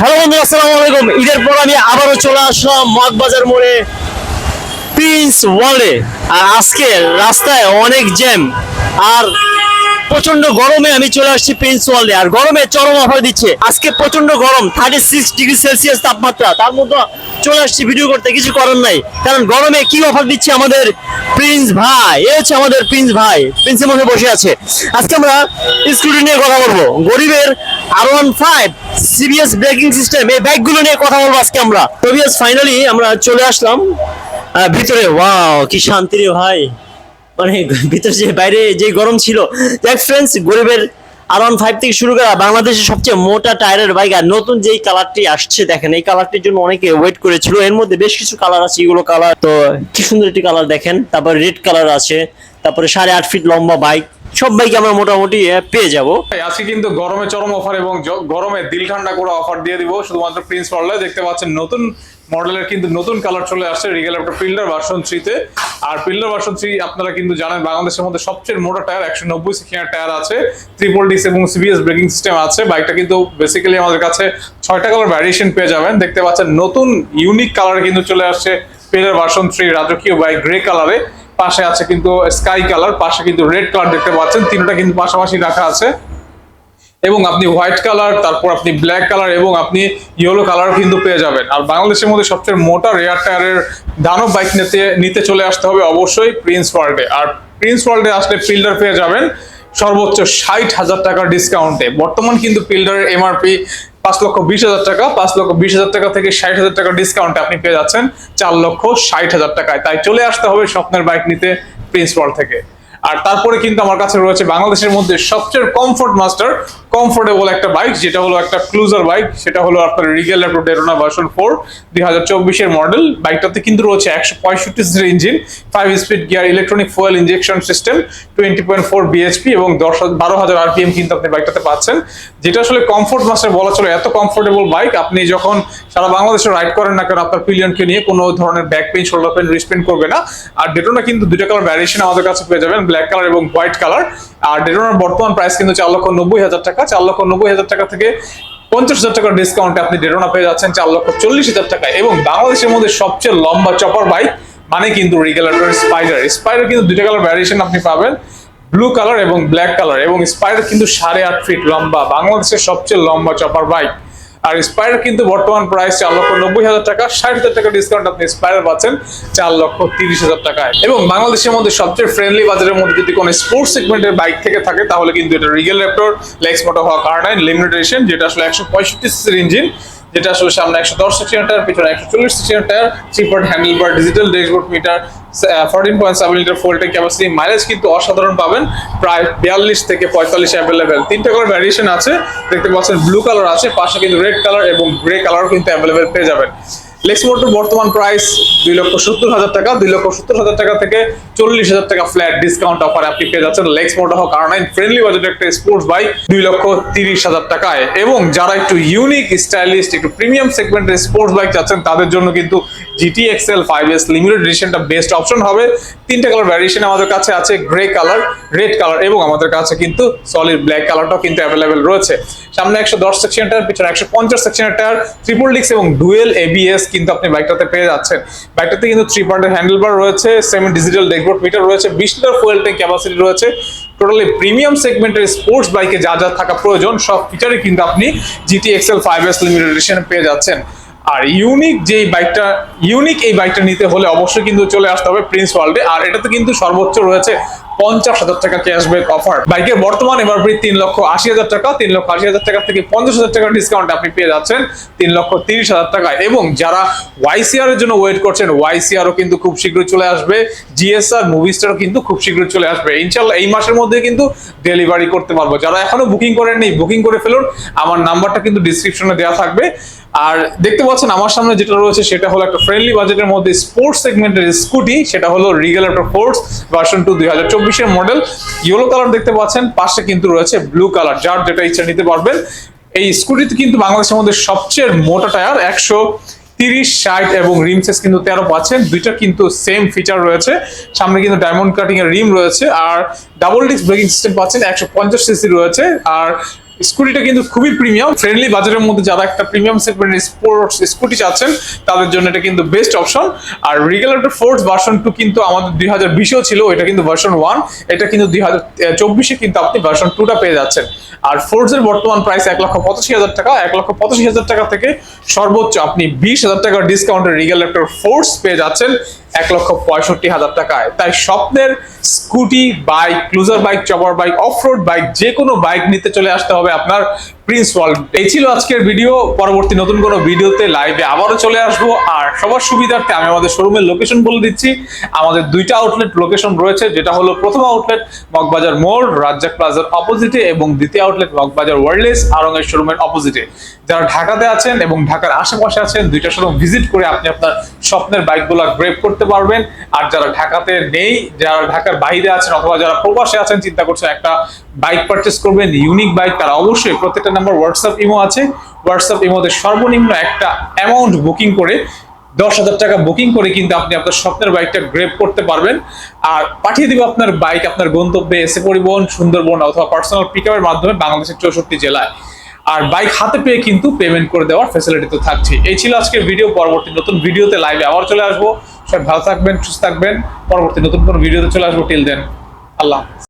Hello বন্ধু আসসালামু আলাইকুম। ঈদের পর আমি আবারও চলে আসলাম মগবাজার মোড়ে প্রিন্স ওয়ার্ল্ডে আর আজকে রাস্তায় অনেক জ্যাম, আর প্রচণ্ড গরমে আমি চলে আসছি প্রিন্স ওয়ার্ল্ডে আর গরমে চরম অফার দিচ্ছে। আজকে প্রচণ্ড গরম থার্টি সিক্স ডিগ্রি সেলসিয়াস তাপমাত্রা। তার মধ্যে চলে আসছি ভিডিও করতে, কিছু করার নাই। কারণ গরমে কি অফার দিচ্ছে আমাদের প্রিন্স ভাই? এ হচ্ছে আমাদের প্রিন্স ভাই প্রিন্সের মধ্যে বসে আছে। আজকে আমরা স্কুটি নিয়ে কথা বলব। গরিবের আর one five CBS braking system এই ব্যাগগুলো নিয়ে কথা বলব আজকে আমরা। তবিয়াস ফাইনালি আমরা চলে আসলাম। ভিতরে ওয়াও কি শান্তি রে ভাই। মানে ভিতরে যে বাইরে যে গরম ছিল। দেখ ফ্রেন্ডস গরিবের আর ওয়ান ফাইভ থেকে শুরু করা বাংলাদেশের সবচেয়ে মোটা টায়ারের বাইক আর নতুন যেই কালারটি আসছে, দেখেন, এই কালারটির জন্য অনেকে ওয়েট করেছিল। এর মধ্যে বেশ কিছু কালার আছে, এগুলো কালার তো কি সুন্দর একটি কালার দেখেন। তারপরে রেড কালার আছে, তারপরে সাড়ে আট ফিট লম্বা বাইক সব আমরা মোটামুটি পেয়ে যাব। আজকে কিন্তু গরমে চরম অফার এবং গরমে দিল ঠান্ডা করে অফার দিয়ে দিব। শুধুমাত্র প্রিন্স পার্লে দেখতে পাচ্ছেন নতুন মডেলের কিন্তু নতুন কালার চলে আসছে রিগেল একটা পিল্ডার ভার্সন থ্রিতে আর পিল্ডার ভার্সন থ্রি আপনারা কিন্তু জানেন, বাংলাদেশের মধ্যে সবচেয়ে মোটা টায়ার একশো নব্বই সিকিয়ার টায়ার আছে। ত্রিপল ডিস এবং সিবিএস ব্রেকিং সিস্টেম আছে। বাইকটা কিন্তু বেসিক্যালি আমাদের কাছে ছয়টা কালার ভ্যারিয়েশন পেয়ে যাবেন। দেখতে পাচ্ছেন নতুন ইউনিক কালার কিন্তু চলে আসছে পিল্ডার ভার্সন থ্রি রাজকীয় বাইক গ্রে কালারে পাশে আছে কিন্তু স্কাই কালার পাশে কিন্তু রেড কালার দেখতে পাচ্ছেন। তিনটা কিন্তু পাশাপাশি রাখা আছে। এবং আপনি হোয়াইট কালার তারপর আপনি ব্ল্যাক কালার এবং আপনি ইয়েলো কালার কিন্তু পেয়ে যাবেন। আর বাংলাদেশের মধ্যে সবচেয়ে মোটা রেয়ার টায়ারের দানব বাইক নিতে নিতে চলে আসতে হবে অবশ্যই প্রিন্স ওয়ার্ল্ডে আর প্রিন্স ওয়ার্ল্ডে আসলে ফিল্ডার পেয়ে যাবেন সর্বোচ্চ ষাট হাজার টাকার ডিসকাউন্টে বর্তমান কিন্তু ফিল্ডারের এমআরপি পাঁচ লক্ষ বিশ হাজার টাকা, পাঁচ লক্ষ বিশ হাজার টাকা থেকে ষাট হাজার টাকা ডিসকাউন্টে আপনি পেয়ে যাচ্ছেন চার লক্ষ ষাট হাজার টাকায়। তাই চলে আসতে হবে স্বপ্নের বাইক নিতে প্রিন্স থেকে। আর তারপরে কিন্তু আমার কাছে রয়েছে বাংলাদেশের মধ্যে সবচেয়ে কমফোর্ট মাস্টার কমফোর্টেবল একটা বাইক যেটা হলো একটা ক্লুজার বাইক সেটা হলো আপনার Regal Raptor Daytona version four দুই হাজার চব্বিশের মডেল বাইকটাতে কিন্তু রয়েছে একশো পঁয়ষট্টি সিসির engine five speed gear electronic fuel injection system twenty point four BHP এবং দশ বারো হাজার আরপিএম কিন্তু আপনি বাইকটাতে পাচ্ছেন। যেটা আসলে কমফোর্ট মাস্টার বলা চলে, এত কমফোর্টেবল বাইক আপনি যখন সারা বাংলাদেশে রাইড করেন না কেন, আপনার পিলিয়নকে নিয়ে কোনো ধরনের back pain shoulder pain wrist pain করবে না। আর ডেটোনা কিন্তু দুটো কালার ভ্যারিয়েশন আমাদের কাছে পেয়ে যাবেন ব্ল্যাক কালার এবং হোয়াইট কালার আর ডেটোনার বর্তমান প্রাইস কিন্তু চার লক্ষ নব্বই হাজার টাকা চার লক্ষ নব্বই হাজার টাকা থেকে পঞ্চাশ হাজার টাকার ডিসকাউন্টে আপনি ডেরোনা পেয়ে যাচ্ছেন চার লক্ষ চল্লিশ হাজার টাকা এবং বাংলাদেশের মধ্যে সবচেয়ে লম্বা চপার বাইক মানে কিন্তু রিগেলাটর স্পাইডার স্পাইডার কিন্তু দুইটা কালার ভ্যারিয়েশন আপনি পাবেন ব্লু কালার এবং ব্ল্যাক কালার এবং স্পাইডার কিন্তু সাড়ে আট ফিট লম্বা। বাংলাদেশের সবচেয়ে লম্বা চপার বাইক আর স্পাইডার কিন্তু বর্তমান প্রাইস চার লক্ষ নব্বই হাজার টাকা। ষাট হাজার টাকা ডিসকাউন্ট আপনি স্পাইডার পাচ্ছেন চার লক্ষ তিরিশ হাজার টাকায়। এবং বাংলাদেশের মধ্যে সবচেয়ে ফ্রেন্ডলি বাজারের মধ্যে যদি কোনো স্পোর্টস সেগমেন্টের বাইক থেকে থাকে, তাহলে কিন্তু এটা রিগেল র্যাপটর লেক্স মোটো হওয়া কার লিমিটেশন যেটা আসলে একশো পঁয়ষট্টি সিসির ইঞ্জিন যেটা আসলে সামনে একশো দশ সেকশন টায়ার পিছনে একশো চল্লিশ section tyre handle bar digital dashboard meter fourteen point seven litre tank capacity mileage কিন্তু অসাধারণ পাবেন। প্রায় বিয়াল্লিশ থেকে পঁয়তাল্লিশ অ্যাভেলেবেল ভ্যারিয়েশন আছে, দেখতে পাচ্ছেন ব্লু কালার আছে, পাশে কিন্তু রেড কালার এবং গ্রে কিন্তু অ্যাভেলেবেল পেয়ে যাবেন। বর্তমান প্রাইস দুই লক্ষ সত্তর হাজার টাকা, দুই লক্ষ সত্তর হাজার টাকা থেকে চল্লিশ হাজার টাকা ফ্ল্যাট ডিসকাউন্ট অফার আপনি পেয়ে যাচ্ছেন লেক্স হোক আর নাইন ফ্রেন্ডলি একটা স্পোর্টস বাইক দুই লক্ষ তিরিশ হাজার টাকায়। এবং যারা একটু ইউনিক স্টাইলিস্ট একটু প্রিমিয়াম সেগমেন্টের স্পোর্টস বাইক চাচ্ছেন, তাদের জন্য কিন্তু GT XL five S limited এডিশনটা best option হবে। তিনটা কালার ভ্যারিয়েশন আমাদের কাছে আছে গ্রে কালার রেড কালার এবং আমাদের কাছে কিন্তু সলিড ব্ল্যাক কালারটাও কিন্তু অ্যাভেলেবেল রয়েছে। সামনে একশো দশ সেকশন টায়ার পিছনে একশো পঞ্চাশ সেকশন টায়ার ট্রিপল ডিক্স এবং ডুয়েল এবিএস কিন্তু আপনি বাইকটাতে পেয়ে যাচ্ছেন। বাইকটাতে কিন্তু থ্রি পয়েন্টের হ্যান্ডেল বার রয়েছে সেমি ডিজিটাল ডেকবোর্ড মিটার রয়েছে বিশ লিটার ফুয়েল ট্যাঙ্ক ক্যাপাসিটি রয়েছে। টোটালি প্রিমিয়াম সেগমেন্টের স্পোর্টস বাইকে যা যা থাকা প্রয়োজন, সব ফিচারই কিন্তু আপনি GT XL five S limited এডিশনে পেয়ে যাচ্ছেন। আর ইউনিক যে বাইকটা ইউনিক এই বাইকটা নিতে হলে অবশ্যই কিন্তু চলে আসতে হবে প্রিন্স ওয়ার্ল্ডে আর এটাতে কিন্তু সর্বোচ্চ রয়েছে পঞ্চাশ হাজার টাকা ক্যাশব্যাক অফার বাইকের বর্তমান এবার এমআরপি তিন লক্ষ আশি হাজার টাকা, তিন লক্ষ আশি হাজার টাকা থেকে পঞ্চাশ হাজার টাকার ডিসকাউন্ট আপনি পেয়ে যাচ্ছেন তিন লক্ষ তিরিশ হাজার টাকায়। এবং যারা ওয়াইসিআর এর জন্য ওয়েট করছেন ওয়াইসিআরও কিন্তু খুব শীঘ্রই চলে আসবে। জিএসআর মুভিস্টারও কিন্তু খুব শীঘ্রই চলে আসবে। ইনশাল্লাহ এই মাসের মধ্যে কিন্তু ডেলিভারি করতে পারব। যারা এখনও বুকিং করেননি বুকিং করে ফেলুন। আমার নাম্বারটা কিন্তু ডিসক্রিপশনে দেওয়া থাকবে। আর দেখতে পাচ্ছেন আমার সামনে যেটা রয়েছে, সেটা হলো একটা ফ্রেন্ডলি বাজেটের মধ্যে স্পোর্টস সেগমেন্টের স্কুটি সেটা হলো রিগেল একটা ফোর্স ভার্সন টু দুই হাজার চব্বিশের মডেল ইয়েলো কালার দেখতে পাচ্ছেন, পাশে কিন্তু রয়েছে ব্লু কালার যার যেটা ইচ্ছা নিতে পারবেন। এই স্কুটিতে কিন্তু বাংলাদেশের মধ্যে সবচেয়ে মোটা টায়ার একশো তিরিশ, ষাট এবং রিম সাইজ কিন্তু তেরো পাচ্ছেন। দুইটা কিন্তু সেম ফিচার রয়েছে। সামনে কিন্তু ডায়মন্ড কাটিং এর রিম রয়েছে। আর ডাবল ডিস্ক ব্রেকিং সিস্টেম পাচ্ছেন, একশো পঞ্চাশ সিসি রয়েছে। আর স্কুটিটা কিন্তু খুবই প্রিমিয়াম ফ্রেন্ডলি বাজারের মধ্যে যারা একটা প্রিমিয়াম সেগমেন্টের স্পোর্টস স্কুটি চাচ্ছেন, তাদের জন্য এটা কিন্তু বেস্ট অপশন আর রিগেলার ফোর্স ভার্সন টু কিন্তু আমাদের দুই হাজার বিশেও ছিল এটা কিন্তু ভার্সন ওয়ান এটা কিন্তু দুই হাজার চব্বিশে কিন্তু আপনি ভার্সন টুটা পেয়ে যাচ্ছেন। আর ফোর্সের বর্তমান প্রাইস এক লক্ষ পঁচাশি হাজার টাকা, এক লক্ষ পঁচাশি হাজার টাকা থেকে সর্বোচ্চ আপনি বিশ হাজার টাকার ডিসকাউন্টে রিগেল ল্যাপটপ ফোর্স পেয়ে যাচ্ছেন এক লক্ষ পঁয়ষট্টি হাজার টাকায়। তাই স্বপ্নের scooty bike cruiser bike chopper bike off road bike যে কোনো বাইক নিতে চলে আসতে হবে। আপনার প্রিন্স ওয়ার্ল্ড এই ছিল আজকের ভিডিও পরবর্তী নতুন কোনো ভিডিওতে লাইভে আবারও চলে আসব। আর সবার সুবিধার্থে আমি আমাদের শোরুমের লোকেশন বলে দিচ্ছি। আমাদের দুইটা আউটলেট লোকেশন রয়েছে, যেটা হলো প্রথম আউটলেট মগবাজার মোড়, রাজ্জাক প্লাজার অপোজিটে এবং দ্বিতীয় আউটলেট মগবাজার ওয়ার্ল্ডলেস আরঙের শোরুমের অপোজিটে যারা ঢাকাতে আছেন এবং ঢাকার আশেপাশে আছেন দুইটা শোরুম ভিজিট করে আপনি আপনার স্বপ্নের বাইকগুলো গ্রেপ করতে পারবেন। আর যারা ঢাকাতে নেই, যারা ঢাকার বাইরে আছেন অথবা যারা প্রবাসে আছেন, চিন্তা করছেন একটা বাইক পারচেস করবেন ইউনিক বাইক তারা অবশ্যই প্রত্যেকটা নাম্বার হোয়াটসঅ্যাপ ইমো আছে। হোয়াটসঅ্যাপ ইমোতে সর্বনিম্ন একটা অ্যামাউন্ট বুকিং করে, দশ হাজার টাকা বুকিং করে কিন্তু আপনি আপনার স্বপ্নের বাইকটা গ্রেপ করতে পারবেন। আর পাঠিয়ে দিব আপনার বাইক আপনার গন্তব্যে এসে পরিবহন, সুন্দরবন অথবা পার্সোনাল পিক মাধ্যমে বাংলাদেশের চৌষট্টি জেলায়। আর বাইক হাতে পেয়ে কিন্তু পেমেন্ট করে দেওয়ার ফ্যাসিলিটি তো থাকছে এই ছিল আজকের ভিডিও পরবর্তী নতুন ভিডিওতে লাইভে আবার চলে আসব। সব ভালো থাকবেন, সুস্থ থাকবেন। পরবর্তী নতুন কোনো ভিডিওতে চলে আসব। টিল দেন আল্লাহ হাফেজ।